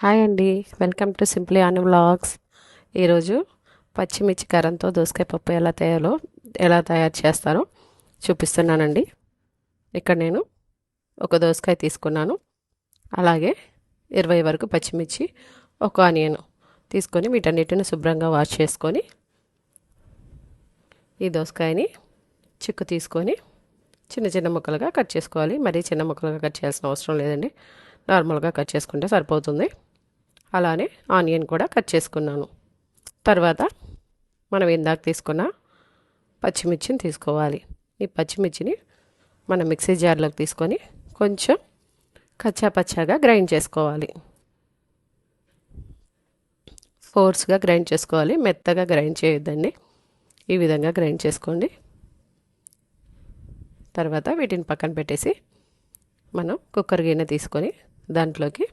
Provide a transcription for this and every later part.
Hi అండి. Welcome to simply Anu vlogs. ఈరోజు పచ్చిమిర్చి కారంతో దోసకాయ పప్పు ఎలా తయారో ఎలా తయారు చేస్తారో చూపిస్తున్నానండి. ఇక్కడ నేను ఒక దోసకాయ తీసుకున్నాను. అలాగే ఇరవై వరకు పచ్చిమిర్చి ఒక ఆనియన్ తీసుకొని వీటన్నిటిని శుభ్రంగా వాష్ చేసుకొని ఈ దోసకాయని చిక్కు తీసుకొని చిన్న చిన్న ముక్కలుగా కట్ చేసుకోవాలి. మరీ చిన్న ముక్కలుగా కట్ చేయాల్సిన అవసరం లేదండి. నార్మల్గా కట్ చేసుకుంటే సరిపోతుంది. అలానే ఆనియన్ కూడా కట్ చేసుకున్నాను. తర్వాత మనం ఇందాక తీసుకున్న పచ్చిమిర్చిని తీసుకోవాలి. ఈ పచ్చిమిర్చిని మనం మిక్సీ జార్లోకి తీసుకొని కొంచెం కచ్చా పచ్చాగా గ్రైండ్ చేసుకోవాలి. ఫోర్స్గా గ్రైండ్ చేసుకోవాలి. మెత్తగా గ్రైండ్ చేయొద్దండి. ఈ విధంగా గ్రైండ్ చేసుకోండి. తర్వాత వీటిని పక్కన పెట్టేసి మనం కుక్కర్ గిన్నె తీసుకొని దాంట్లోకి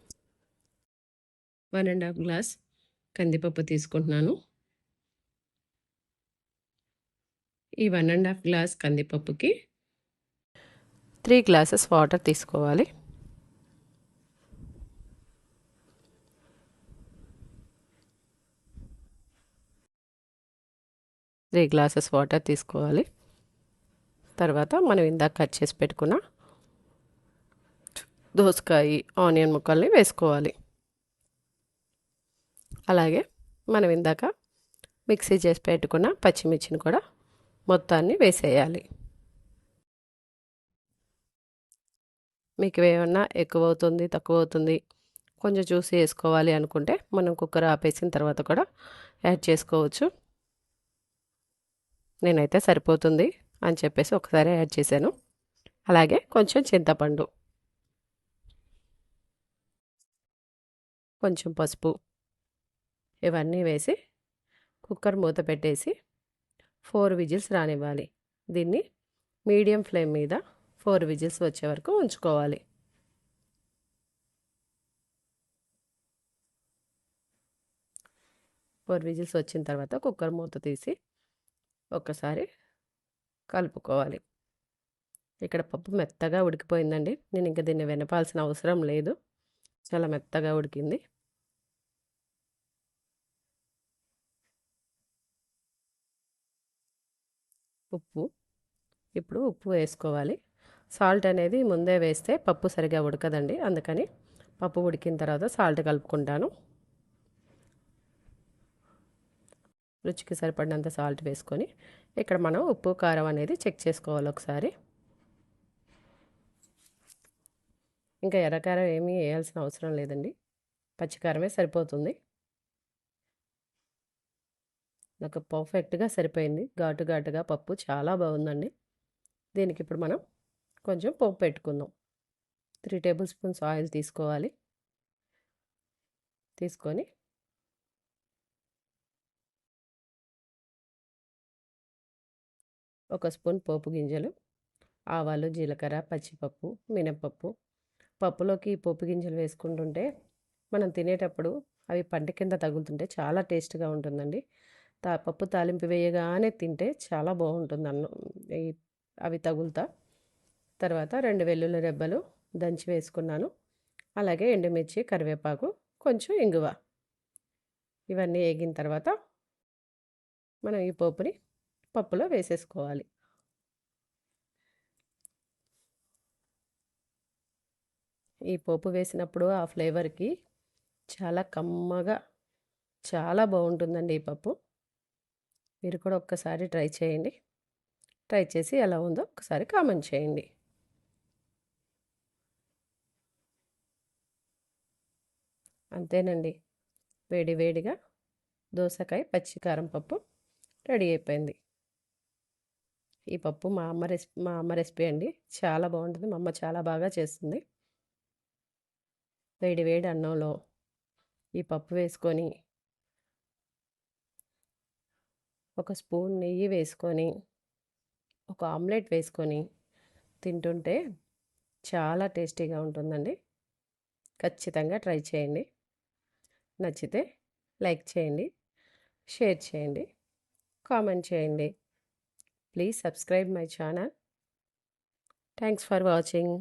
వన్ అండ్ హాఫ్ గ్లాస్ కందిపప్పు తీసుకుంటున్నాను. ఈ వన్ అండ్ హాఫ్ గ్లాస్ కందిపప్పుకి త్రీ గ్లాసెస్ వాటర్ తీసుకోవాలి. త్రీ గ్లాసెస్ వాటర్ తీసుకోవాలి. తర్వాత మనం ఇందాక కట్ చేసి పెట్టుకున్న దోసకాయ ఆనియన్ ముక్కల్ని వేసుకోవాలి. అలాగే మనం ఇందాక మిక్సీ చేసి పెట్టుకున్న పచ్చిమిర్చిని కూడా మొత్తాన్ని వేసేయాలి. మీకు ఏమన్నా ఎక్కువ అవుతుంది తక్కువ అవుతుంది కొంచెం చూసి వేసుకోవాలి అనుకుంటే మనం కుక్కర్ ఆపేసిన తర్వాత కూడా యాడ్ చేసుకోవచ్చు. నేనైతే సరిపోతుంది అని చెప్పేసి ఒకసారి యాడ్ చేశాను. అలాగే కొంచెం చింతపండు కొంచెం పసుపు ఇవన్నీ వేసి కుక్కర్ మూత పెట్టేసి ఫోర్ విజిల్స్ రానివ్వాలి. దీన్ని మీడియం ఫ్లేమ్ మీద ఫోర్ విజిల్స్ వచ్చే వరకు ఉంచుకోవాలి. ఫోర్ విజిల్స్ వచ్చిన తర్వాత కుక్కర్ మూత తీసి ఒక్కసారి కలుపుకోవాలి. ఇక్కడ పప్పు మెత్తగా ఉడికిపోయిందండి. నేను ఇంకా దీన్ని వినపాల్సిన అవసరం లేదు. చాలా మెత్తగా ఉడికింది. ఉప్పు. ఇప్పుడు ఉప్పు వేసుకోవాలి. సాల్ట్ అనేది ముందే వేస్తే పప్పు సరిగా ఉడకదండి. అందుకని పప్పు ఉడికిన తర్వాత సాల్ట్ కలుపుకుంటాను. రుచికి సరిపడినంత సాల్ట్ వేసుకొని ఇక్కడ మనం ఉప్పు కారం అనేది చెక్ చేసుకోవాలి ఒకసారి. ఇంకా ఎర్రకారం ఏమీ వేయాల్సిన అవసరం లేదండి. పచ్చికారమే సరిపోతుంది. నాకు పర్ఫెక్ట్గా సరిపోయింది. ఘాటు ఘాటుగా పప్పు చాలా బాగుందండి. దీనికి ఇప్పుడు మనం కొంచెం పోపు పెట్టుకుందాం. త్రీ టేబుల్ స్పూన్స్ ఆయిల్ తీసుకోవాలి. తీసుకొని ఒక స్పూన్ పోపు గింజలు ఆవాలు జీలకర్ర పచ్చిపప్పు మినప్పప్పు. పప్పులోకి పోపు గింజలు వేసుకుంటుంటే మనం తినేటప్పుడు అవి పంట కింద తగులుతుంటే చాలా టేస్ట్గా ఉంటుందండి. తా పప్పు తాలింపు వేయగానే తింటే చాలా బాగుంటుంది అన్నం. అవి తగులుతా. తర్వాత రెండు వెల్లుల్లి రెబ్బలు దంచి వేసుకున్నాను. అలాగే ఎండుమిర్చి కరివేపాకు కొంచెం ఇంగువ. ఇవన్నీ వేగిన తర్వాత మనం ఈ పోపుని పప్పులో వేసేసుకోవాలి. ఈ పోపు వేసినప్పుడు ఆ ఫ్లేవర్కి చాలా కమ్మగా చాలా బాగుంటుందండి ఈ పప్పు. మీరు కూడా ఒక్కసారి ట్రై చేయండి. ట్రై చేసి ఎలా ఉందో ఒకసారి కామెంట్ చేయండి. అంతేనండి. వేడి వేడిగా దోసకాయ పచ్చికారం పప్పు రెడీ అయిపోయింది. ఈ పప్పు మా అమ్మ రెసిపీ మా అమ్మ రెసిపీ అండి. చాలా బాగుంటుంది. మా అమ్మ చాలా బాగా చేస్తుంది. వేడి వేడి అన్నంలో ఈ పప్పు వేసుకొని ఒక స్పూన్ నెయ్యి వేసుకొని ఒక ఆమ్లెట్ వేసుకొని తింటుంటే చాలా టేస్టీగా ఉంటుందండి. ఖచ్చితంగా ట్రై చేయండి. నచ్చితే లైక్ చేయండి షేర్ చేయండి కామెంట్ చేయండి. Please subscribe my channel. Thanks for watching.